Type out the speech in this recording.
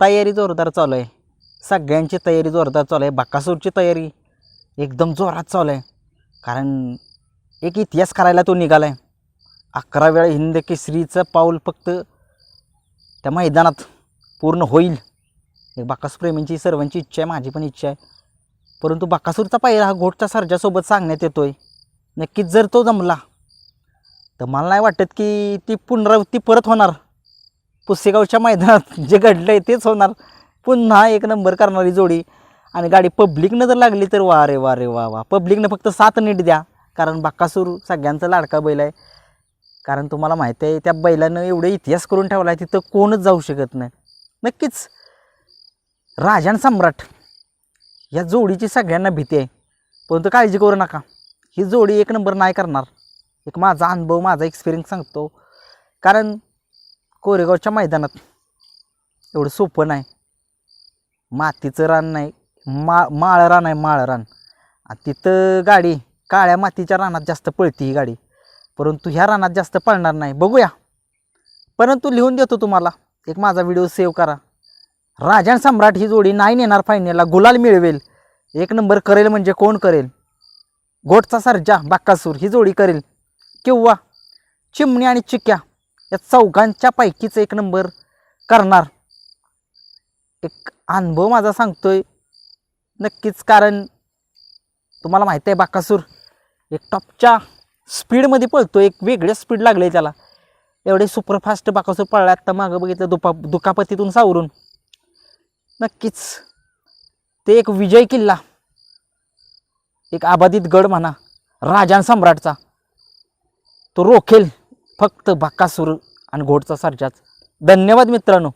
तयारी जोरदार चालू आहे. सगळ्यांची तयारी जोरदार चालू आहे. बाकासूरची तयारी एकदम जोरात चालू आहे. कारण एक इतिहास करायला तो निघाला आहे अकरा वेळा हिंद केसरीचं पाऊल फक्त त्या मैदानात पूर्ण होईल. एक बाकासप्रेमींची सर्वांची इच्छा आहे माझी पण इच्छा आहे. परंतु बाकासूरचा पायरा हा घोटच्या सर्जासोबत सांगण्यात येतो आहे नक्कीच जर तो जमला तर मला नाही वाटत की ती पुनरावृत्ती परत होणार. पुसेगावच्या मैदानात जे घडलं आहे तेच होणार. पुन्हा एक नंबर करणारी जोडी. आणि गाडी पब्लिकनं जर लागली तर वा रे वा रे वा वा. पब्लिकनं फक्त सात नीट द्या. कारण बाक्कासूर सगळ्यांचा लाडका बैल आहे. कारण तुम्हाला माहिती आहे त्या बैलानं एवढं इतिहास करून ठेवला आहे तिथं कोणच जाऊ शकत नाही. नक्कीच राजान सम्राट या जोडीची सगळ्यांना भीती आहे. परंतु काळजी करू नका. ही जोडी एक नंबर नाही करणार. एक माझा अनुभव माझा एक्सपिरियन्स सांगतो. कारण कोरेगावच्या मैदानात. एवढं सोपं नाही. मातीचं रान नाही. मा माळ रान आहे माळ रान. आणि तिथं गाडी काळ्या मातीच्या रानात जास्त पळती ही गाडी. परंतु ह्या रानात जास्त पळणार नाही. बघूया. परंतु लिहून देतो तुम्हाला. एक माझा व्हिडिओ सेव्ह करा. राजन सम्राट ही जोडी नाही नेणार फायनलला गुलाल मिळवेल. एक नंबर करेल म्हणजे कोण करेल? गोटचा सर्जा बाक्कासूर ही जोडी करेल. किंवा चिमणी आणि चिक्या. या चौघांच्या पैकीच एक नंबर करणार. एक अनुभव माझा सांगतोय. नक्कीच कारण तुम्हाला माहिती आहे बाकासूर एक टॉपच्या स्पीडमध्ये पळतो एक वेगळ्या स्पीड लागले त्याला. एवढे सुपरफास्ट बाकासूर पळला आत्ता मागं बघितलं दुपा दुखापतीतून सावरून. नक्कीच ते एक विजय किल्ला. एक आबादित गड म्हणा राजान सम्राटचा. तो रोखेल. फक्त बाकासूर आणि घोडचा सर्जाच धन्यवाद मित्रांनो.